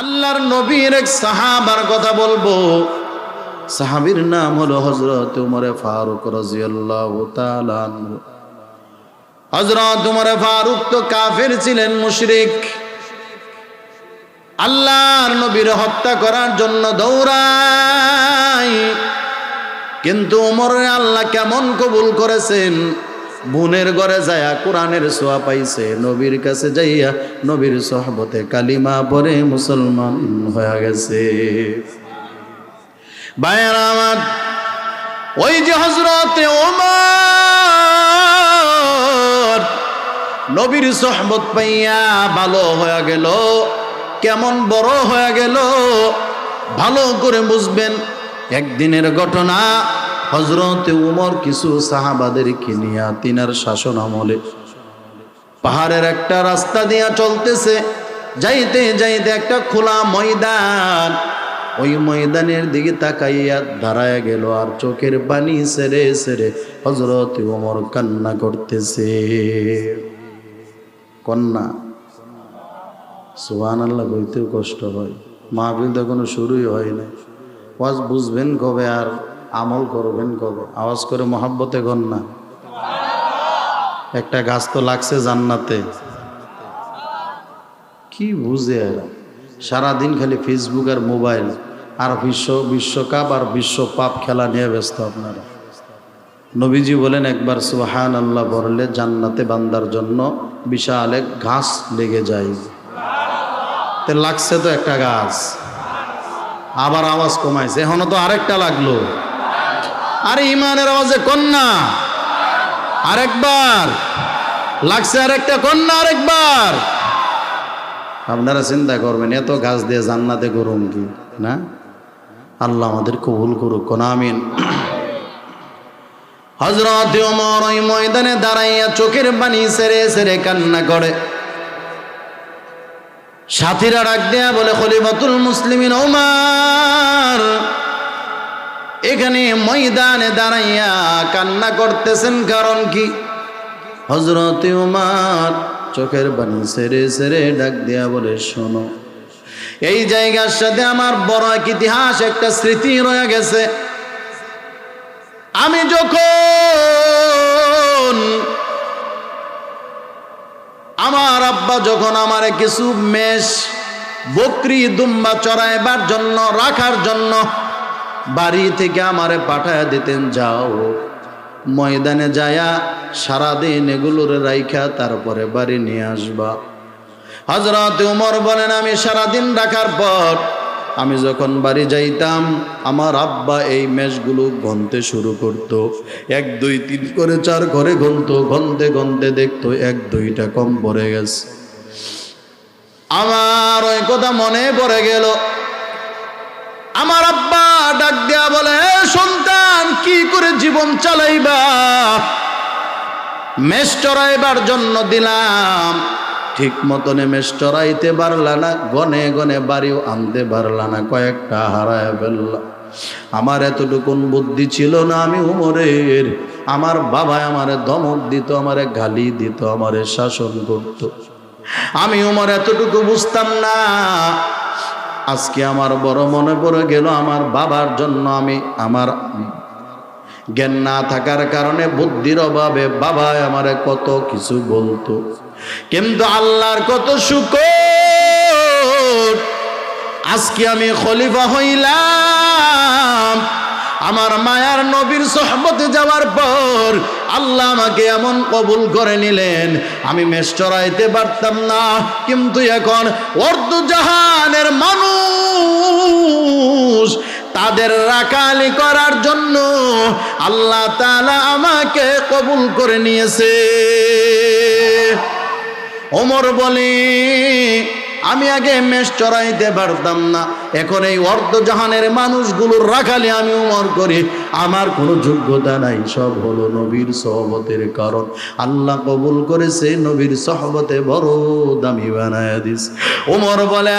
আল্লাহর নবীর এক সাহাবার কথা বলব। সাহাবীর নাম হলো হজরত উমরে ফারুক রাজিয়াল্লাহু তাআলা হজরত উমরে ফারুক তো কাফের ছিলেন, মুশরিক। আল্লাহর নবীর হত্যা করার জন্য দৌড়াই কিন্তু উমরে আল্লাহ কেমন কবুল করেছেন? বোনের ঘরে যায়া কোরআনের সোয়া পাইছে, নবীর কাছে যাইয়া নবীর সহবতে কালিমা পরে মুসলমান হয়ে গেছে। বায়ার আমার, ওই যে হজরতে ওমর নবীর সহবত পাইয়া ভালো হয়ে গেল, কেমন বড় হয়ে গেল, ভালো করে বুঝবেন, একদিনের ঘটনা হজরতে উমর কিছু সাহাবাদেরকে নিয়ে তিনার শাসন আমলে পাহাড়ের একটা রাস্তা দিয়া চলতেছে। যাইতে যাইতে একটা খোলা ময়দান। ওই ময়দানের দিকে তাকাইয়া দাঁড়ায় গেল আর চোখের পানি সেরে সেরে হজরত উমর কান্না করতেছে। কন্যা সুহান আল্লাহ বইতেও কষ্ট হয়। মাহফিল তো কোনো শুরুই হয় না ওয়াজ বুঝবেন কবে আর আমল করবেন কবে, আওয়াজ করে মহাব্বতে গণ না। একটা গাছ তো লাগছে জান্নাতে। কি বুঝে এরা? সারাদিন খালি ফেসবুক আর মোবাইল, আর বিশ্ব, বিশ্বকাপ আর বিশ্ব পাপ খেলা নিয়ে ব্যস্ত আপনারা। নবীজি বলেন, একবার সুহান আল্লাহ বললে জান্নাতে বান্দার জন্য বিশাল এক ঘাস লেগে যায়। তে লাগছে তো একটা গাছ। আবার আওয়াজ কমাইছে। এখনও তো আরেকটা লাগল। আরে ইমানের আওয়াজে কন্যা। আরেকবার। লাগছে আরেকটা কন্যা, আরেকবার। আপনারা চিন্তা করবেন, এত গাছ দিয়ে জান্নাতে করুন কি? না? আল্লাহ আমাদের কবুল করুক, কোন আমিন। হজরত ওমর ওই ময়দানে দাঁড়াইয়া চোখের পানি সেরে সেরে কান্না করে। সাথীরা ডাক দেয়া বলে, খলিফাতুল মুসলিমিন ওমার। এখানে ময়দানে দাঁড়াইয়া কান্না করতেছেন কারণ কি? হজরত উমার চোখের বানি সেরে সেরে ডাক দেয়া বলে, শোনো, এই জায়গার সাথে আমার বড় এক ইতিহাস, একটা স্মৃতি রয়ে গেছে। আমি যখন আমার আব্বা যখন আমার কিছু মেষ, বকরি, দুম্বা চড়াইবার জন্য, রাখার জন্য বাড়ি থেকে আমারে পাঠায় দিতেন, যাও। ময়দানে যায়া সারাদিন এগুলোর রাইখা তারপরে বাড়ি নিয়ে আসবা। হজরত উমর বলেন, আমি সারাদিন রাখার পর আমি যখন বাড়ি যাইতাম, আমার আব্বা এই মেষগুলো গনতে শুরু করত। এক, দুই, তিন করে চার করে গনত, গনতে গনতে দেখতো এক, দুইটা কম পড়ে গেছে। আমার ওই কথা মনে পড়ে গেল। আমার আব্বা ডাক দেয়া বলে সন্তান, কি করে জীবন চালাইবা? মেষ চড়াইবার জন্য দিলাম। ঠিক মতনে মেষ চড়াইতে পারলা না, গনে গনে বাড়িও আনতে পারলা না, কয়েকটা হারায় ফেললা। আমার এতটুকুন বুদ্ধি ছিল না আমি উমরের। আমার বাবা আমারে ধমক দিত, আমারে গালি দিত, আমারে শাসন করত। আমি উমর এতটুকু বুঝতাম না। আজকে আমার বড় মনে পড়ে গেল আমার বাবার জন্য আমি আমার জ্ঞান না থাকার কারণে বুদ্ধির অভাবে বাবা আমারে কত কিছু বলতো। কিন্তু আল্লাহর কত শুকর। আজকে আমি খলিফা হইলাম। আমার মায়ার নবীর সহবতে যাওয়ার পর আল্লাহ আমাকে এমন কবুল করে নিলেন। আমি মেষ চড়াইতে পারতাম না, কিন্তু এখন অর্ধ জাহানের মানুষ তাদের রাকালি করার জন্য আল্লাহ তালা আমাকে কবুল করে নিয়েছে। ওমর বলে আমি আগে মেষ চড়াইতে পারতাম না। এখন এই অর্ধ জাহানের মানুষগুলোর রাখালে আমি উমর করি। আমার কোনো যোগ্যতা নাই, সব হলো নবীর সহবতের কারণ। আল্লাহ কবুল করেছে, নবীর সহবতে বড় দামি বানায় দিস ওমর বলে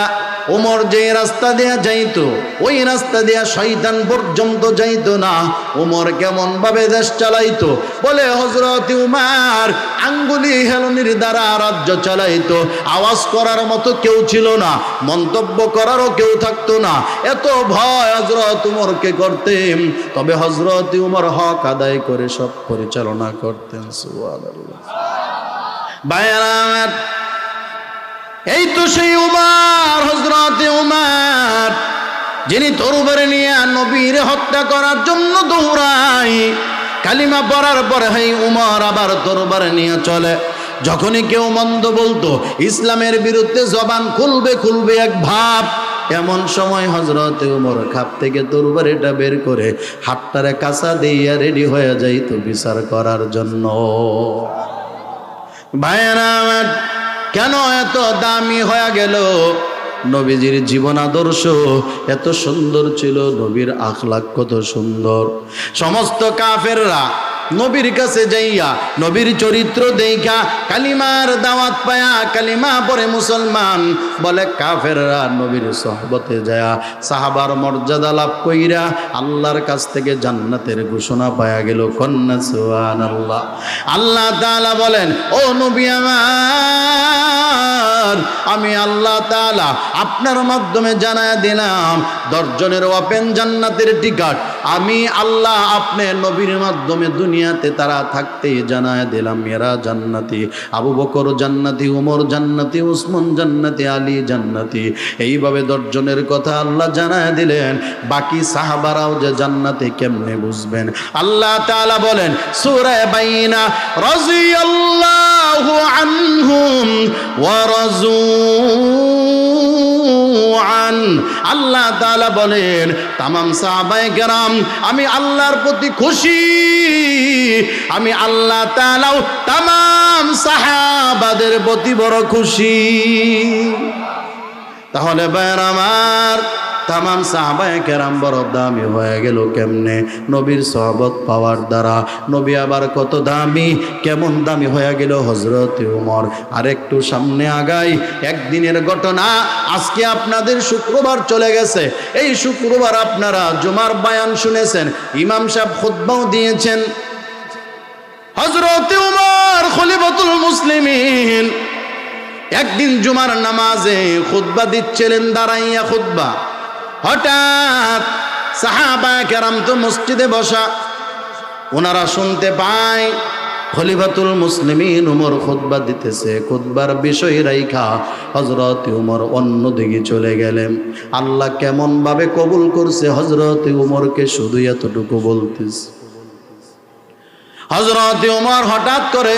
ওমর যে রাস্তা দেয়া যাইতো, ওই রাস্তা দেয়া শয়তান পর্যন্ত যাইতো না। ওমর কেমন ভাবে দেশ চালাইতো? বলে হজরত উমার আঙ্গুলি হেলনির দ্বারা রাজ্য চালাইতো। আওয়াজ করার মতো কেউ ছিল না, মন্তব্য করারও কেউ থাকতো না। এত ভয় হজরত উমরকে করতেন তবে হজরত উমর হক আদায় করে সব পরিচালনা করতেন এই তো সেই উমার হজরতে উমার, যিনি তরুবারে নিয়ে নবীর হত্যা করার জন্য দৌড়াই কালিমা পড়ার পরে হেই উমর আবার তরবারে নিয়ে চলে। যখনই কেউ মন্দ বলতো, ইসলামের বিরুদ্ধে জবান খুলবে খুলবে এক ভাব। এমন সময় হজরতে উমর খাপ থেকে তরবারিটা বের করে হাতটারে কাঁচা দিয়ে রেডি হয়ে যাইতো বিচার করার জন্য। ভাইয়েরা কেন এত দামি হয়ে গেল? নবীজির জীবন আদর্শ এত সুন্দর ছিল, নবীর আখলাক কত সুন্দর। সমস্ত কাফেররা নবীর কাছে যাইয়া, নবীর চরিত্র দেখা কালিমার দাওয়াত পায়া, কালিমা পরে মুসলমান বলে, কাফেররা নবীর সহবতে যায়া। সাহাবার মর্যাদা লাভ কইরা আল্লাহর কাছ থেকে জান্নাতের ঘোষণা পায়া গেল, কন্যা সুহান আল্লাহ আল্লাহ তাআলা বলেন, ও নবী আমার আমি আল্লাহ তাআলা আপনার মাধ্যমে জানায় দিলাম দশজনের ওপেন জান্নাতের টিকাট। আমি আল্লাহ আপনি নবীর মাধ্যমে দুনিয়াতে তারা থাকতে জানায় দিলাম, এরা জান্নাতি। আবু বকর জান্নাতি উমর জান্নাতি উসমান জান্নাতি, আলী জান্নাতি। এইভাবে দশজনের কথা আল্লাহ জানায় দিলেন। বাকি সাহাবারাও যে জান্নাতে কেমনে বুঝবেন? আল্লাহ তাআলা বলেন, সূরা বাইনা রাজিয়াল্লাহু ওয়া রাজু আল্লাহ তাআলা বলেন, তামাম সাহাবায়ে কেরাম, আমি আল্লাহর প্রতি খুশি। আমি আল্লাহ তালাও তামাম সাহাবাদের প্রতি বড় খুশি। তাহলে ভাইয়ের আমার তামাম সাহাবায়ে কেরাম বড় দামি হয়ে গেল কেমনে? নবীর সহবত পাওয়ার দ্বারা। নবী আবার কত দামি, কেমন দামি হয়ে গেল হজরত উমর। আর একটু সামনে আগাই, একদিনের ঘটনা আজকে আপনাদের শুক্রবার চলে গেছে। এই শুক্রবার আপনারা জুমার বায়ান শুনেছেন, ইমাম সাহেব খুতবাও দিয়েছেন। হজরত উমর খলিফাতুল মুসলিমিন। একদিন জুমার নামাজে খুতবা দিচ্ছিলেন, দাঁড়াইয়া খুতবা। হঠাৎ সাহাবা কেরাম তো মসজিদে বসা। ওনারা শুনতে পায়, খলিফাতুল মুসলিমিন উমর খুতবা দিতেছে, খুতবার বিষয় রাইখা হজরত উমর অন্য দিকে চলে গেলেন। আল্লাহ কেমন ভাবে কবুল করছে হজরত উমরকে শুধু এতটুকু বলতেছে। হজরত উমর হঠাৎ করে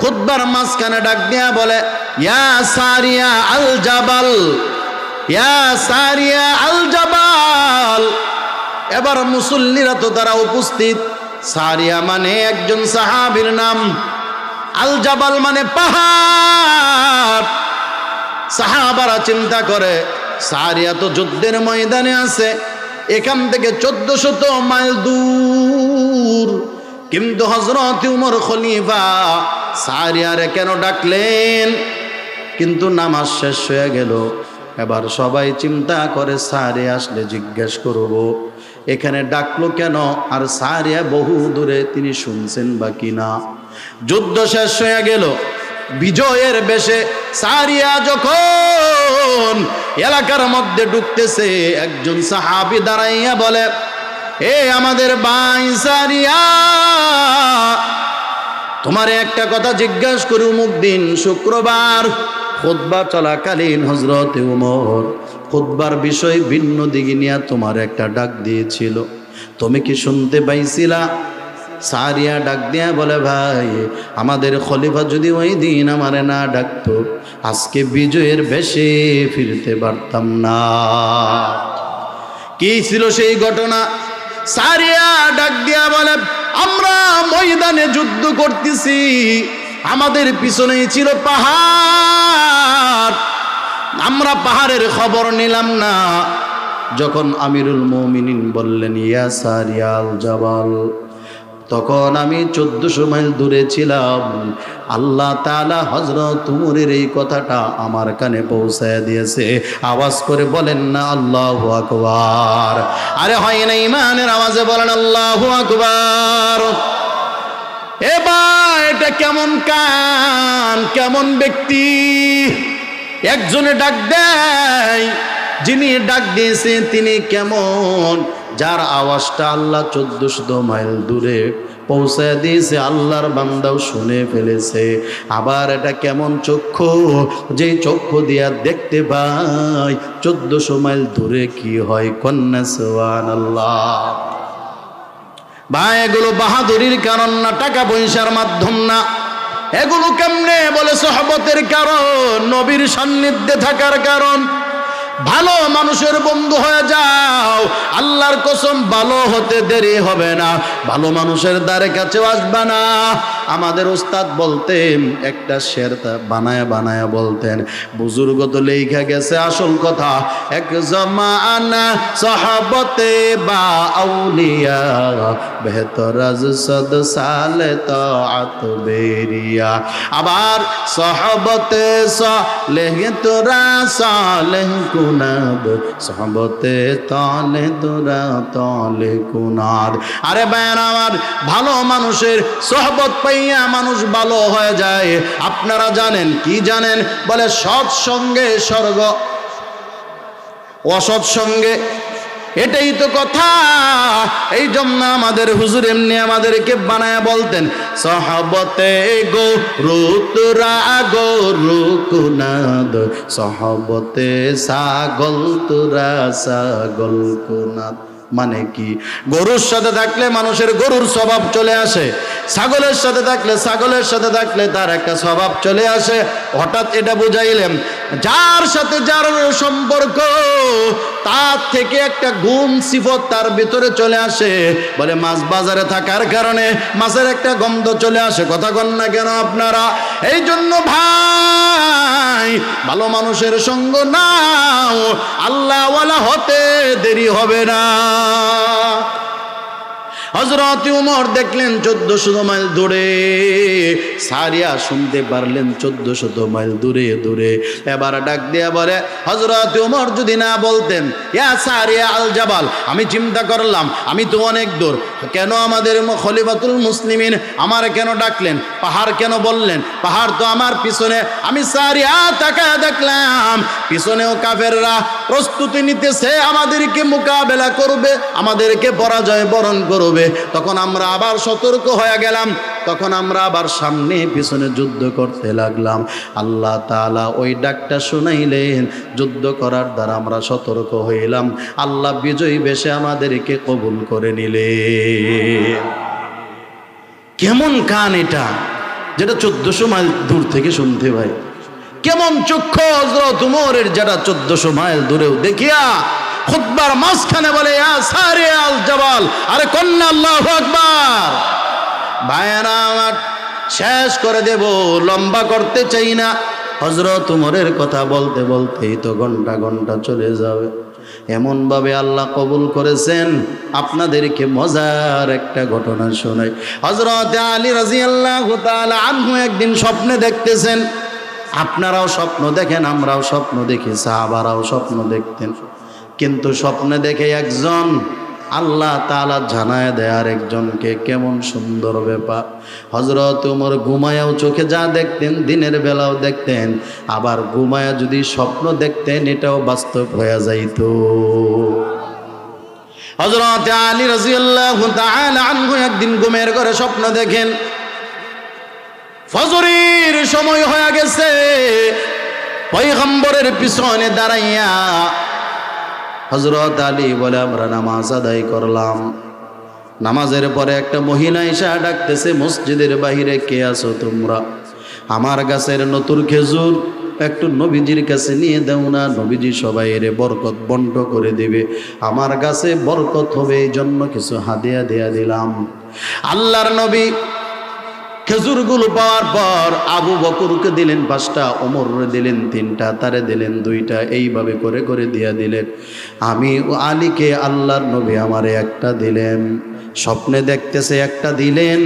খুদ্বার মাঝখানে ডাক দিয়া বলে, ইয়া সারিয়া আল জাবাল এবার মুসল্লিরা তো তারা উপস্থিত। সারিয়া মানে একজন সাহাবির নাম। আল জাবাল মানে পাহাড়। সাহাবারা চিন্তা করে, সারিয়া তো যুদ্ধের ময়দানে আছে। এখান থেকে চোদ্দ শত মাইল দূর। কিন্তু হজরত উমর খলিফা সারিয়ারে কেন ডাকলেন? কিন্তু নামাজ শেষ হয়ে গেল। এবার সবাই চিন্তা করে সারে আসলে জিজ্ঞেস করব। এখানে ডাকলো কেন? আর সারিয়া বহু দূরে তিনি শুনছেন বা কিনা। যুদ্ধ শেষ হয়ে গেল। বিজয়ের বেশে সারিয়া যখন এলাকার মধ্যে ঢুকতেছে, একজন সাহাবি দাঁড়াইয়া বলে, এ আমাদের বাই সারিয়া, তোমারে একটা কথা জিজ্ঞাসা করি উমুক দিন, শুক্রবার খুদ্া চলাকালীন হজরত উমর খুদ্বার বিষয় ভিন্ন দিকে নিয়ে তোমার একটা ডাক দিয়েছিল। তুমি কি শুনতে পাইছিলা? সারিয়া ডাক দিয়া বলে, ভাই, আমাদের খলিফা যদি ওই দিন আমারে না ডাকতো, আজকে বিজয়ের বেশে ফিরতে পারতাম না। কি ছিল সেই ঘটনা? সারিয়া ডাক দিয়া বলে, আমরা ময়দানে যুদ্ধ করতেছি, আমাদের পিছনেই ছিল পাহাড়। আমরা পাহাড়ের খবর নিলাম না। যখন আমিরুল মমিনিন বললেন, ইয়া সারিয়াল জাবাল। তখন আমি চোদ্দশো মাইল দূরে ছিলাম। আল্লাহ তালা হজরত তুমুরের এই কথাটা আমার কানে পৌঁছায় দিয়েছে। আওয়াজ করে বলেন, না, আল্লাহ আকবার। আরে হয় না ইমানের আওয়াজে বলেন, আল্লাহ আকবার। এবার এটা কেমন কান, কেমন ব্যক্তি? একজনে ডাক দেয়, যিনি ডাক দিয়েছে তিনি কেমন? যার আওয়াজটা আল্লাহ চোদ্দশো মাইল দূরে পৌঁছায় দিয়েছে, আল্লাহর বান্দাও শুনে ফেলেছে। আবার এটা কেমন চক্ষু? যে চক্ষু দিয়া দেখতে পাই চোদ্দশো মাইল দূরে কি হয়? কন্যা সোয়ান আল্লাহ বা এগুলো বাহাদুরির কারণ না, টাকা পয়সার মাধ্যম না। এগুলো কেমনে বলে সহবতের কারণ? নবীর সান্নিধ্যে থাকার কারণ। ভালো মানুষের বন্ধু হয়ে যাও। আল্লাহর কসম, ভালো হতে দেরি হবে না। ভালো মানুষের দ্বারে কাছে আসবে না। আমাদের উস্তাদ বলতেন, একটা শের বানায় বানায় বলতেন, বুজুর্গ তো লেখা গেছে, আসল কথা, এক জমানা সহাবতে বা আউলিয়া বেহতর সদ সালে তো বেরিয়া। আবার, সহবতে সালেহ তোরা সালেহ কুনাদ, সহবতে তলে তোরা তলে কুনাদ। আরে বেন আমার, ভালো মানুষের সহবত পাইয়া মানুষ ভালো হয়ে যায়। আপনারা জানেন, কি জানেন? বলে সৎসঙ্গে স্বর্গ। অসৎ সঙ্গে, এটাই তো কথা। এই জন্য আমাদের হুজুর এমনি আমাদেরকে বানায় বলতেন, সহবতে গো রুতুরা গো রুকুনাদ সহবতে সাগল, তুরা সাগল, কুনাদ। মানে কি? গরুর সাথে থাকলে মানুষের গরুর স্বভাব চলে আসে, ছাগলের সাথে থাকলে ছাগলের সাথে থাকলে তার একটা স্বভাব চলে আসে। হঠাৎ এটা বুঝাইলেন যার সাথে যার সম্পর্ক, তার থেকে একটা গুণ সিফত তার ভিতরে চলে আসে। বলে, মাছ বাজারে থাকার কারণে মাছের একটা গন্ধ চলে আসে। কথা কন না কেন আপনারা? এই জন্য ভাই, ভালো মানুষের সঙ্গ নাও। আল্লাহওয়ালা হতে দেরি হবে না। হজরত উমর দেখলেন চোদ্দ শত মাইল দূরে। সারিয়া শুনতে পারলেন চোদ্দ শত মাইল দূরে দূরে। এবার ডাক দিয়া বলে হজরত উমর যদি না বলতেন, ইয়া সারিয়া আল জাবাল আমি চিন্তা করলাম, আমি তো অনেক দূর। কেন আমাদের খলিফাতুল মুসলিমিন আমার কেন ডাকলেন, পাহাড় কেন বললেন? পাহাড় তো আমার পিছনে, আমি সারিয়া তাকা দেখলাম। পিছনেও কাফেররা প্রস্তুতি নিতেছে, আমাদেরকে মোকাবেলা করবে, আমাদেরকে পরাজয় বরণ করবে। তখন আমরা আবার সতর্ক হয়ে গেলাম। তখন আমরা আবার সামনে পিছনে যুদ্ধ করতে লাগলাম। আল্লাহ তালা ওই ডাকটা শুনাইলেন। যুদ্ধ করার দ্বারা আমরা সতর্ক হইলাম। আল্লাহ বিজয়ী বেশে আমাদেরকে কবুল করে নিলে কেমন কান এটা? যেটা চোদ্দশো মাইল দূর থেকে শুনতে ভাই। কেমন চক্ষু হজরত উমরের যেটা চোদ্দশো মাইল দূরেও। দেখিয়া খুদ্বার মাঝখানে বলে, "ইয়া সারে আল জবাল। আরে কন্যা, আল্লাহ আকবার। ভাইয়ারা, আমার শেষ করে দেব, লম্বা করতে চাই না। হজরত উমরের কথা বলতে বলতেই তো ঘণ্টা ঘণ্টা চলে যাবে। এমনভাবে আল্লাহ কবুল করেছেন। আপনাদেরকে মজার একটা ঘটনা শোনাই। হজরত আলী রাজি আল্লাহ আনহু একদিন স্বপ্নে দেখতেছেন। আপনারাও স্বপ্ন দেখেন, আমরাও স্বপ্ন দেখি, সাহাবারাও স্বপ্ন দেখতেন। কিন্তু স্বপ্নে দেখে একজন আল্লাহ তালা জানায় দেয় আর একজনকে কেমন সুন্দর ব্যাপার। হজরত উমর ঘুমায়াও চোখে যা দেখতেন, দিনের বেলাও দেখতেন, আবার ঘুমায়া যদি স্বপ্ন দেখতেন, এটাও বাস্তব হয়ে যাইত। হজরত আলী রাজিয়াল্লাহ আনহু একদিন ঘুমের ঘরে স্বপ্ন দেখেন, ফজরের সময় হয়ে গেছে পৈগম্বরের পিছনে দাঁড়াইয়া হজরত আলী বলে আমরা নামাজ আদায় করলাম। নামাজের পরে একটা মহিলা এসে ডাকতেছে, মসজিদের বাহিরে কে আছো তোমরা? আমার গাছের নতুন খেজুর একটু নবীজির কাছে নিয়ে দেও না, নবীজি সবাই এর বরকত বন্ট করে দেবে। আমার গাছে বরকত হবে এই জন্য কিছু হাদিয়া দেয়া দিলাম। আল্লাহর নবী খেজুরগুলো পাওয়ার পর আবু বকরকে দিলেন পাঁচটা ওমরে দিলেন তিনটা, তারে দিলেন দুইটা, এইভাবে করে করে দিয়া দিলেন। আমি আলীকে আল্লাহর নবী আমারে একটা দিলেন, স্বপ্নে দেখতেছে একটা দিলেন,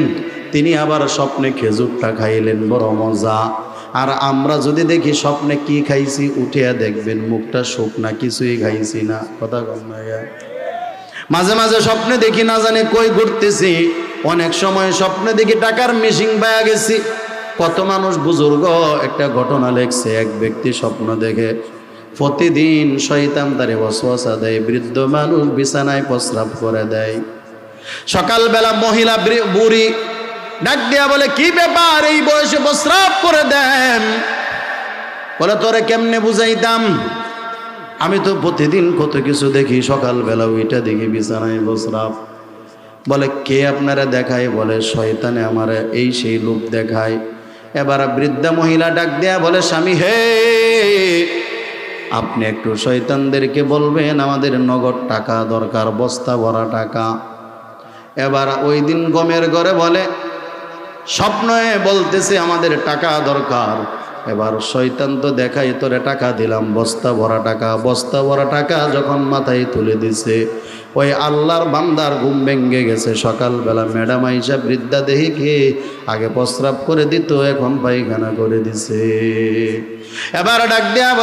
তিনি আবার স্বপ্নে খেজুরটা খাইলেন, বড় মজা। আর আমরা যদি দেখি স্বপ্নে কি খাইছি, উঠিয়া দেখবেন মুখটা শুকনা, কিছুই খাইছি না। কথা কম না মাঝে মাঝে স্বপ্নে দেখি না জানি কই ঘুরতেছি। অনেক সময় স্বপ্নে দেখি টাকার মেশিন পায়া গেছি। কত মানুষ বুজুর্গ, একটা ঘটনা লেখছে, এক ব্যক্তি স্বপ্ন দেখে, প্রতিদিন শয়তান তারে বসবাসা দেয়, বৃদ্ধ মানুষ বিছানায় প্রস্রাব করে দেয়। সকালবেলা মহিলা বুড়ি ডাক দিয়া বলে, কি ব্যাপার? এই বয়সে প্রস্রাব করে দেন। বলে, তোরে কেমনে বুঝাইতাম? আমি তো প্রতিদিন কত কিছু দেখি, সকালবেলা ওইটা দেখি, বিছানায় বসরাব বলে, কে আপনারা দেখায়? বলে, শয়তানে আমার এই সেই লোক দেখায়। এবার বৃদ্ধা মহিলা ডাক দেয়া বলে, স্বামী, হে, আপনি একটু শয়তানদেরকে বলবেন, আমাদের নগদ টাকা দরকার, বস্তা ভরা টাকা। এবার ওই দিন গমের ঘরে বলে স্বপ্নে বলতেছে আমাদের টাকা দরকার। এবার শয়তান তো দেখাই তোরে টাকা দিলাম, বস্তা ভরা টাকা। বস্তা ভরা টাকা যখন মাথায় তুলে দিছে, ওই আল্লাহর বান্দার ঘুম ভেঙ্গে গেছে। সকালবেলা ম্যাডাম আইসা বৃদ্ধা দেহিকে আগে প্রস্রাব করে দিত, এখন পায়খানা করে দিছে। এবার ডাক দেয়া বলে